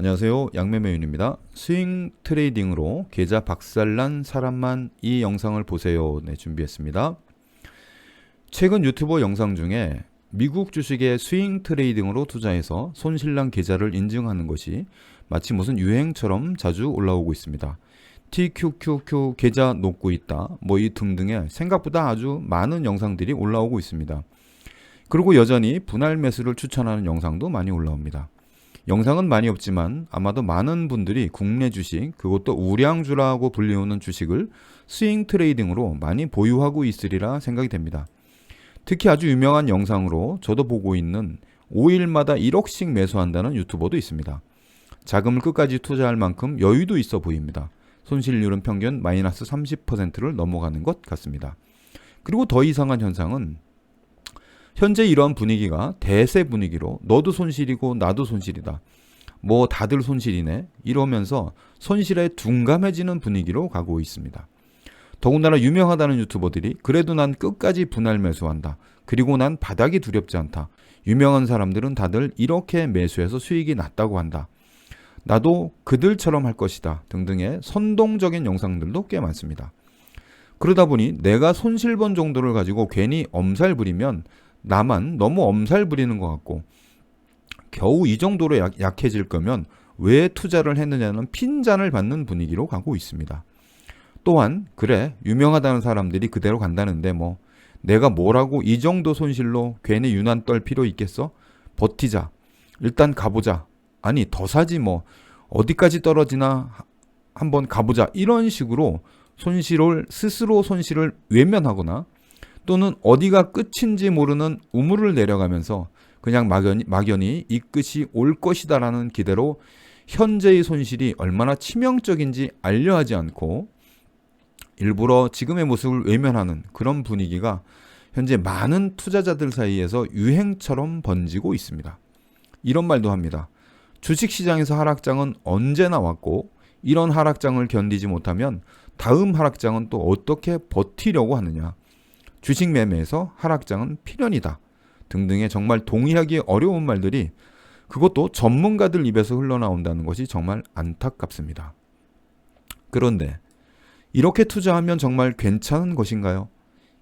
안녕하세요. 양매매윤입니다. 스윙 트레이딩으로 계좌 박살난 사람만 이 영상을 보세요. 네, 준비했습니다. 최근 유튜버 영상 중에 미국 주식의 스윙 트레이딩으로 투자해서 손실난 계좌를 인증하는 것이 마치 무슨 유행처럼 자주 올라오고 있습니다. TQQQ 계좌 녹고 있다. 뭐 이 등등의 생각보다 아주 많은 영상들이 올라오고 있습니다. 그리고 여전히 분할 매수를 추천하는 영상도 많이 올라옵니다. 영상은 많이 없지만 아마도 많은 분들이 국내 주식, 그것도 우량주라고 불리우는 주식을 스윙 트레이딩으로 많이 보유하고 있으리라 생각이 됩니다. 특히 아주 유명한 영상으로 저도 보고 있는 5일마다 1억씩 매수한다는 유튜버도 있습니다. 자금을 끝까지 투자할 만큼 여유도 있어 보입니다. 손실률은 평균 마이너스 30%를 넘어가는 것 같습니다. 그리고 더 이상한 현상은 현재 이러한 분위기가 대세 분위기로 너도 손실이고 나도 손실이다. 뭐 다들 손실이네. 이러면서 손실에 둔감해지는 분위기로 가고 있습니다. 더군다나 유명하다는 유튜버들이 그래도 난 끝까지 분할 매수한다. 그리고 난 바닥이 두렵지 않다. 유명한 사람들은 다들 이렇게 매수해서 수익이 났다고 한다. 나도 그들처럼 할 것이다. 등등의 선동적인 영상들도 꽤 많습니다. 그러다 보니 내가 손실 본 정도를 가지고 괜히 엄살 부리면 나만 너무 엄살 부리는 것 같고 겨우 이 정도로 약, 약해질 거면 왜 투자를 했느냐는 핀잔을 받는 분위기로 가고 있습니다. 또한 그래 유명하다는 사람들이 그대로 간다는데 뭐 내가 뭐라고 이 정도 손실로 괜히 유난 떨 필요 있겠어? 버티자. 일단 가보자. 아니 더 사지 뭐 어디까지 떨어지나 한번 가보자. 이런 식으로 손실을 스스로 손실을 외면하거나 또는 어디가 끝인지 모르는 우물을 내려가면서 그냥 막연히, 막연히 이 끝이 올 것이다라는 기대로 현재의 손실이 얼마나 치명적인지 알려하지 않고 일부러 지금의 모습을 외면하는 그런 분위기가 현재 많은 투자자들 사이에서 유행처럼 번지고 있습니다. 이런 말도 합니다. 주식 시장에서 하락장은 언제나 왔고 이런 하락장을 견디지 못하면 다음 하락장은 또 어떻게 버티려고 하느냐. 주식 매매에서 하락장은 필연이다. 등등의 정말 동의하기 어려운 말들이 그것도 전문가들 입에서 흘러나온다는 것이 정말 안타깝습니다. 그런데 이렇게 투자하면 정말 괜찮은 것인가요?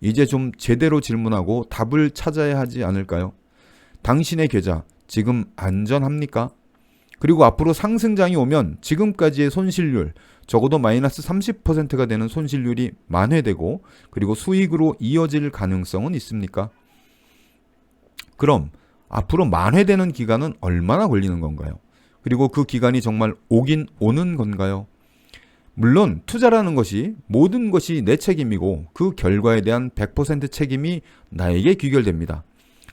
이제 좀 제대로 질문하고 답을 찾아야 하지 않을까요? 당신의 계좌 지금 안전합니까? 그리고 앞으로 상승장이 오면 지금까지의 손실률 적어도 마이너스 30%가 되는 손실률이 만회되고 그리고 수익으로 이어질 가능성은 있습니까? 그럼 앞으로 만회되는 기간은 얼마나 걸리는 건가요? 그리고 그 기간이 정말 오긴 오는 건가요? 물론 투자라는 것이 모든 것이 내 책임이고 그 결과에 대한 100% 책임이 나에게 귀결됩니다.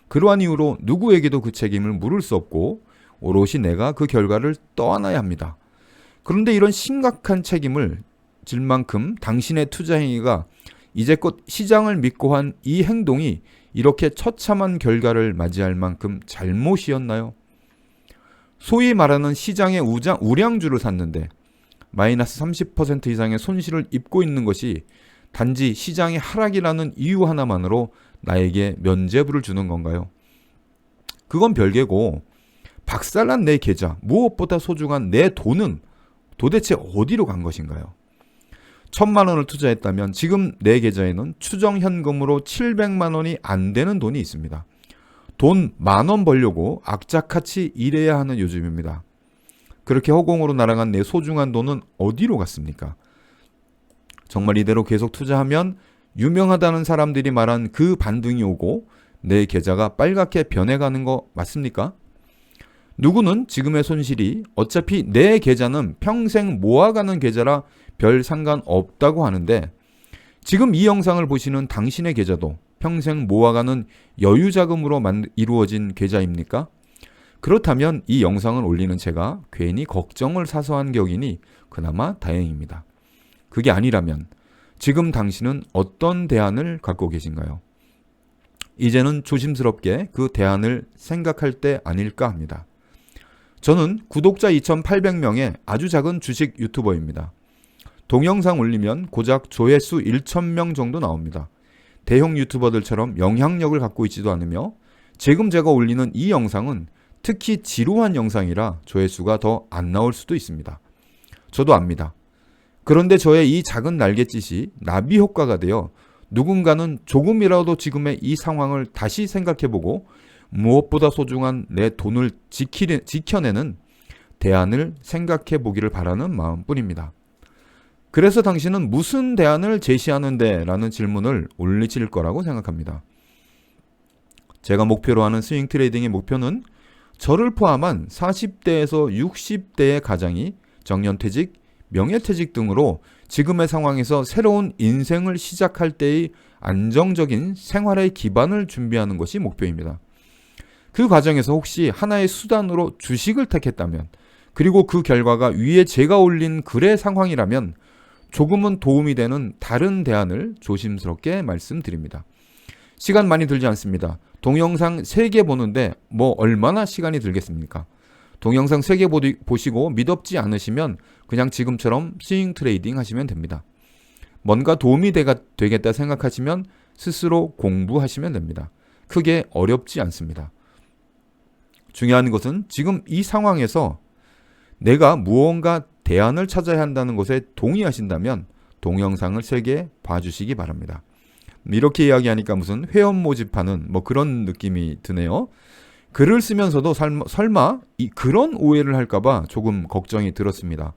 그러한 이유로 누구에게도 그 책임을 물을 수 없고 오롯이 내가 그 결과를 떠안아야 합니다. 그런데 이런 심각한 책임을 질 만큼 당신의 투자 행위가 이제껏 시장을 믿고 한 이 행동이 이렇게 처참한 결과를 맞이할 만큼 잘못이었나요? 소위 말하는 시장의 우장, 우량주를 샀는데 마이너스 30% 이상의 손실을 입고 있는 것이 단지 시장의 하락이라는 이유 하나만으로 나에게 면죄부를 주는 건가요? 그건 별개고 박살난 내 계좌, 무엇보다 소중한 내 돈은 도대체 어디로 간 것인가요? 천만 원을 투자했다면 지금 내 계좌에는 추정 현금으로 700만 원이 안 되는 돈이 있습니다. 돈 만 원 벌려고 악착같이 일해야 하는 요즘입니다. 그렇게 허공으로 날아간 내 소중한 돈은 어디로 갔습니까? 정말 이대로 계속 투자하면 유명하다는 사람들이 말한 그 반등이 오고 내 계좌가 빨갛게 변해가는 거 맞습니까? 누구는 지금의 손실이 어차피 내 계좌는 평생 모아가는 계좌라 별 상관 없다고 하는데 지금 이 영상을 보시는 당신의 계좌도 평생 모아가는 여유 자금으로 이루어진 계좌입니까? 그렇다면 이 영상을 올리는 제가 괜히 걱정을 사서 한 격이니 그나마 다행입니다. 그게 아니라면 지금 당신은 어떤 대안을 갖고 계신가요? 이제는 조심스럽게 그 대안을 생각할 때 아닐까 합니다. 저는 구독자 2,800명의 아주 작은 주식 유튜버입니다. 동영상 올리면 고작 조회수 1,000명 정도 나옵니다. 대형 유튜버들처럼 영향력을 갖고 있지도 않으며 지금 제가 올리는 이 영상은 특히 지루한 영상이라 조회수가 더 안 나올 수도 있습니다. 저도 압니다. 그런데 저의 이 작은 날갯짓이 나비 효과가 되어 누군가는 조금이라도 지금의 이 상황을 다시 생각해보고 무엇보다 소중한 내 돈을 지키려, 지켜내는 대안을 생각해 보기를 바라는 마음뿐입니다. 그래서 당신은 무슨 대안을 제시하는데? 라는 질문을 올리실 거라고 생각합니다. 제가 목표로 하는 스윙 트레이딩의 목표는 저를 포함한 40대에서 60대의 가장이 정년퇴직, 명예퇴직 등으로 지금의 상황에서 새로운 인생을 시작할 때의 안정적인 생활의 기반을 준비하는 것이 목표입니다. 그 과정에서 혹시 하나의 수단으로 주식을 택했다면 그리고 그 결과가 위에 제가 올린 글의 상황이라면 조금은 도움이 되는 다른 대안을 조심스럽게 말씀드립니다. 시간 많이 들지 않습니다. 동영상 3개 보는데 뭐 얼마나 시간이 들겠습니까? 동영상 3개 보시고 믿업지 않으시면 그냥 지금처럼 스윙 트레이딩 하시면 됩니다. 뭔가 도움이 되겠다 생각하시면 스스로 공부하시면 됩니다. 크게 어렵지 않습니다. 중요한 것은 지금 이 상황에서 내가 무언가 대안을 찾아야 한다는 것에 동의하신다면 동영상을 3개 봐주시기 바랍니다. 이렇게 이야기하니까 무슨 회원 모집하는 뭐 그런 느낌이 드네요. 글을 쓰면서도 설마 이 그런 오해를 할까봐 조금 걱정이 들었습니다.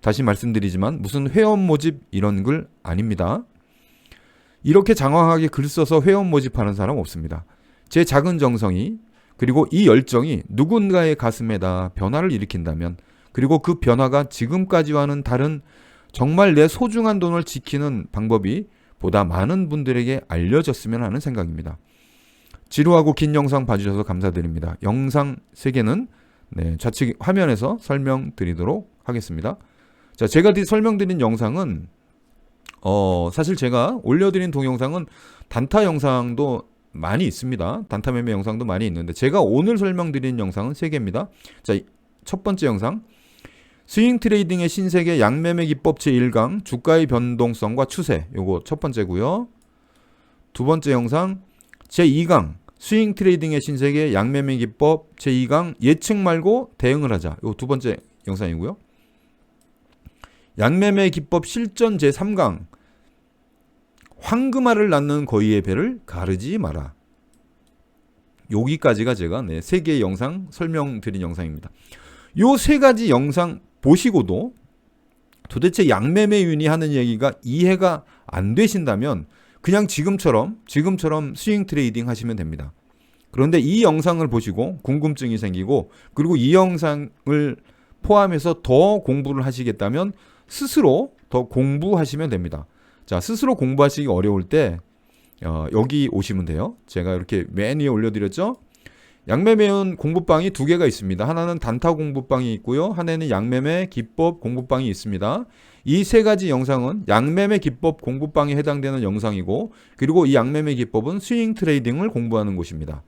다시 말씀드리지만 무슨 회원 모집 이런 글 아닙니다. 이렇게 장황하게 글 써서 회원 모집하는 사람 없습니다. 제 작은 정성이 그리고 이 열정이 누군가의 가슴에다 변화를 일으킨다면 그리고 그 변화가 지금까지와는 다른 정말 내 소중한 돈을 지키는 방법이 보다 많은 분들에게 알려졌으면 하는 생각입니다. 지루하고 긴 영상 봐주셔서 감사드립니다. 영상 3개는 네, 좌측 화면에서 설명드리도록 하겠습니다. 자, 제가 설명드린 영상은 어, 사실 제가 올려드린 동영상은 단타 영상도 많이 있습니다. 단타 매매 영상도 많이 있는데 제가 오늘 설명드린 영상은 3개입니다. 자, 첫 번째 영상 스윙 트레이딩의 신세계 양매매 기법 제1강 주가의 변동성과 추세 요거 첫 번째고요. 두 번째 영상 제2강 스윙 트레이딩의 신세계 양매매 기법 제2강 예측 말고 대응을 하자. 요 두 번째 영상이고요. 양매매 기법 실전 제3강 황금알을 낳는 거위의 배를 가르지 마라. 여기까지가 제가 네, 세 개의 영상 설명드린 영상입니다. 요 세 가지 영상 보시고도 도대체 양매매윤이 하는 얘기가 이해가 안 되신다면 그냥 지금처럼 지금처럼 스윙 트레이딩 하시면 됩니다. 그런데 이 영상을 보시고 궁금증이 생기고 그리고 이 영상을 포함해서 더 공부를 하시겠다면 스스로 더 공부하시면 됩니다. 자, 스스로 공부하시기 어려울 때 어, 여기 오시면 돼요. 제가 이렇게 맨 위에 올려드렸죠. 양매매은 공부방이 두 개가 있습니다. 하나는 단타 공부방이 있고요. 하나는 양매매 기법 공부방이 있습니다. 이 세 가지 영상은 양매매 기법 공부방에 해당되는 영상이고 그리고 이 양매매 기법은 스윙 트레이딩을 공부하는 곳입니다.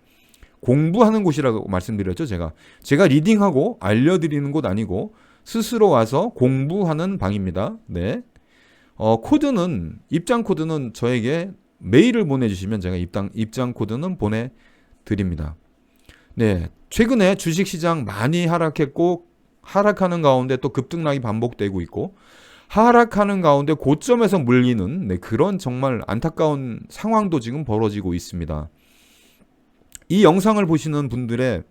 공부하는 곳이라고 말씀드렸죠, 제가. 제가 리딩하고 알려드리는 곳 아니고 스스로 와서 공부하는 방입니다. 네. 어, 코드는, 입장 코드는 저에게 메일을 보내주시면 제가 입장, 입장 코드는 보내드립니다. 네. 최근에 주식 시장 많이 하락했고, 하락하는 가운데 또 급등락이 반복되고 있고, 하락하는 가운데 고점에서 물리는 네, 그런 정말 안타까운 상황도 지금 벌어지고 있습니다. 이 영상을 보시는 분들의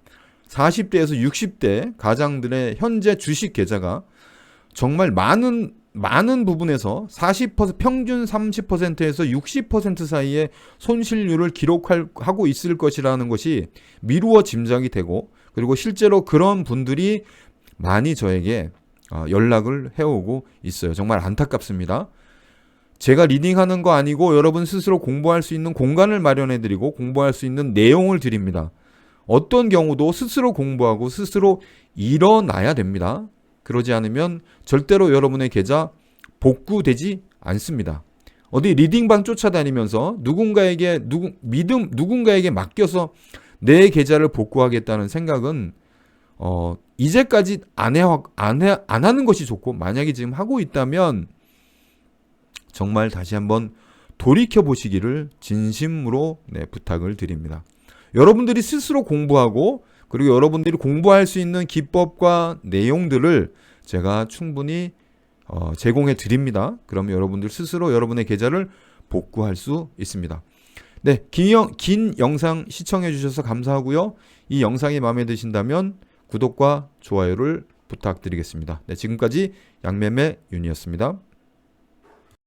40대에서 60대 가장들의 현재 주식 계좌가 정말 많은 많은 부분에서 40% 평균 30%에서 60% 사이의 손실률을 기록하고 있을 것이라는 것이 미루어 짐작이 되고 그리고 실제로 그런 분들이 많이 저에게 어, 연락을 해오고 있어요. 정말 안타깝습니다. 제가 리딩하는 거 아니고 여러분 스스로 공부할 수 있는 공간을 마련해 드리고 공부할 수 있는 내용을 드립니다. 어떤 경우도 스스로 공부하고 스스로 일어나야 됩니다. 그러지 않으면 절대로 여러분의 계좌 복구되지 않습니다. 어디 리딩방 쫓아다니면서 누군가에게 누구 믿음 누군가에게 맡겨서 내 계좌를 복구하겠다는 생각은 어 이제까지 안해안해안 하는 것이 좋고 만약에 지금 하고 있다면 정말 다시 한번 돌이켜 보시기를 진심으로 네, 부탁을 드립니다. 여러분들이 스스로 공부하고 그리고 여러분들이 공부할 수 있는 기법과 내용들을 제가 충분히 어, 제공해 드립니다. 그럼 여러분들 스스로 여러분의 계좌를 복구할 수 있습니다. 네, 긴, 영, 긴 영상 시청해 주셔서 감사하고요. 이 영상이 마음에 드신다면 구독과 좋아요를 부탁드리겠습니다. 네, 지금까지 양매매 윤이었습니다.